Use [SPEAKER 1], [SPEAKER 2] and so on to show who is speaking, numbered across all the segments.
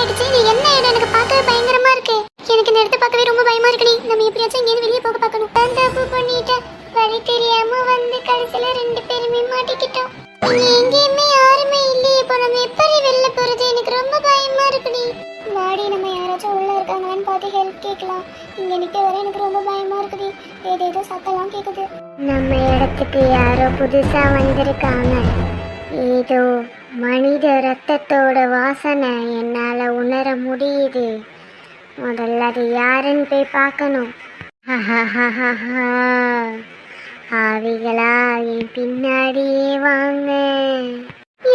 [SPEAKER 1] ஆயிடுச்சு. இது என்ன இடம் எனக்கு பார்க்க பயங்கரமா இருக்கு. எனக்கு இந்த இடத்த பார்க்கவே ரொம்ப பயமா இருக்குடி நம்ம எப்படியாச்சும் இங்கேருந்து வெளியே போக பார்க்கணும். நான் தப்பு பண்ணிட்டேன். வழி தெரியாம வந்து கடைசியில ரெண்டு பேருமே மாட்டிக்கிட்டோம். இங்க எங்கேயுமே யாருமே இல்லையே. இப்போ நம்ம எப்படி வெளில போறது? எனக்கு ரொம்ப பயமா இருக்குடி வாடி நம்ம யாராச்சும் உள்ள இருக்காங்களான்னு பார்த்து ஹெல்ப் கேட்கலாம். இங்க நிக்க வர எனக்கு ரொம்ப பயமா இருக்குடி ஏதேதோ சத்தம்லாம் கேக்குது. நம்ம இடத்துக்கு யாரோ புதுசா வந்திருக்காங்க. ஏதோ மனித ரத்தத்தோட வாசனை என்னால் உணர முடியுது. முதல்ல அது யாருன்னு போய் பார்க்கணும். ஆவிகளா என் பின்னாடியே வாங்க.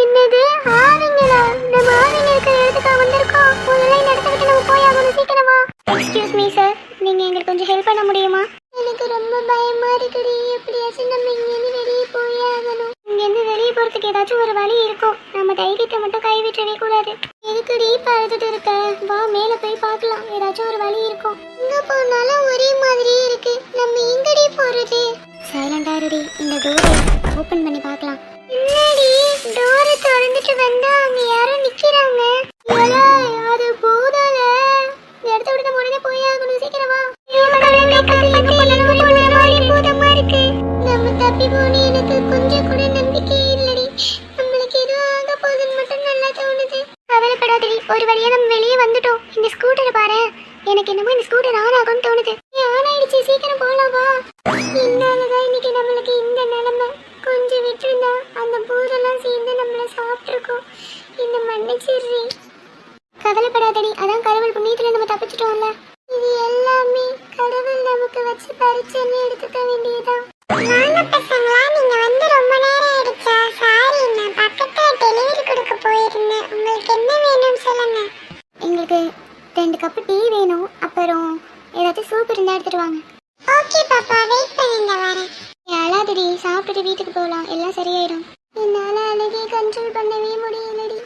[SPEAKER 1] என்னது? ஆவிங்களா? நம்ம ஆவிங்க இருக்கிற இடத்துக்கு வந்திருக்கோம் முதல்ல இந்த நம்ம போய் ஆகணும் சீக்கிரமா. எக்ஸ்கியூஸ் மீ சார் நீங்கள் எங்களுக்கு கொஞ்சம் ஹெல்ப் பண்ண முடியுமா? ஒரு வழி இருக்கும். நம்ம தைரியத்தை மட்டும் கைவிட்டவே கூடாது. எதுக்குடி பழுதுட்டு இருக்க? வா மேல போய் பார்க்கலாம். ஏதாச்சும் ஒரு வழி இருக்கும். இங்க போனாலும் ஒரே மாதிரியே இருக்கு. நம்ம எங்கடி போறது? சைலண்டா இருடி. இந்த டோரை ஓபன் பண்ணி பார்க்கலாம். என்னடி? டோரை திறந்துட்டு வந்தா? ஒரு வழியா நம்ம வெளியே வந்துட்டோம். இந்த ஸ்கூட்டரை பாரு. எனக்கு என்னமோ இந்த ஸ்கூட்டர் ஆன் ஆகும்னு தோணுது. ஆன் ஆயிடுச்சு. சீக்கிரம் போலாம்? வா இன்னைக்கு நம்மளுக்கு இந்த நிலைமை. கொஞ்சம் விட்டுருந்தா அந்த பூதெல்லாம் சேர்ந்து நம்மள சாப்பிட்டுருக்கோம். இந்த மன்னிச்சிடுறி கவலைப்படாதடி. அதான் கடவுள் புண்ணியத்துல நம்ம தப்பிச்சிட்டோம்ல. இது எல்லாமே கடவுள் நமக்கு வச்சு பரிச்சைன்னு எடுத்துக்க வேண்டியதுதான். பசங்களா. டீ வேணும் அப்புறம் ஏதாச்சும் சூப் இருந்தா எடுத்துட்டு வாங்க. ஓகே பாப்பா வெயிட் பண்ணுங்க வரேன். அழாதடி சாப்பிட்டுட்டு வீட்டுக்கு போகலாம் எல்லாம் சரியாயிடும் என்னால அழுகி கண்ட்ரோல் பண்ணவே முடியலடி.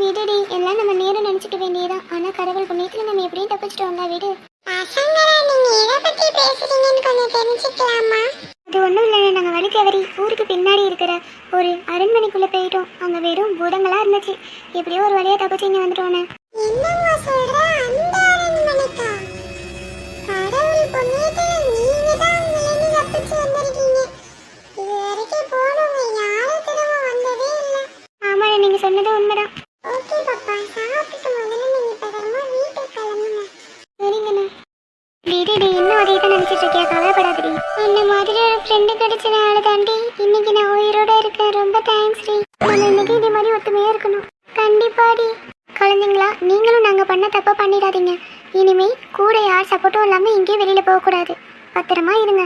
[SPEAKER 1] விடுடி எல்லாம் நம்ம நேரம் நினைச்சுக்க வேண்டியதான் ஆனா கடவுள் புண்ணியத்துல நம்ம எப்படியும் தப்பிச்சிட்டோம்ல விடு. பசங்களா நீங்க எதை பத்தி பேசுறீங்கன்னு கொஞ்சம் தெரிஞ்சுக்கலாமா? அது ஒண்ணும் இல்லை நாங்க வழி தவறி ஊருக்கு பின்னாடி இருக்கிற ஒரு அரண்மனைக்குள்ள போயிட்டோம். அங்க வெறும் பூதங்களா இருந்துச்சு. எப்படியோ ஒரு வழியா தப்பிச்சு இங்க வந்துட்டோன்னு என்னம்மா ஓகே பாப்பா சாப்பிட்டுட்டு முதல்ல நீங்க பத்திரமா வீட்டுக்கு கிளம்புங்க. சரிங்கண்ணா. விடுடி இன்னும் அதே தான் நினைச்சிட்டு இருக்கியா? கவலைப்படாதடி. இந்த மாதிரி ஒரு ஃப்ரெண்டு கிடைச்சனால தாண்டி இன்னைக்கு நான் உயிரோட இருக்கேன். ரொம்ப தேங்க்ஸ் டி. நம்ம இன்னைக்கு இதே மாதிரி ஒத்துமையா இருக்கணும். கண்டிப்பாடி குழந்தைங்களா நீங்களும் நாங்க பண்ண தப்பா பண்ணிடாதீங்க. இனிமே கூட யார் சப்போர்ட்டும் இல்லாம எங்கேயும் வெளியில போக கூடாது பத்திரமா இருங்க.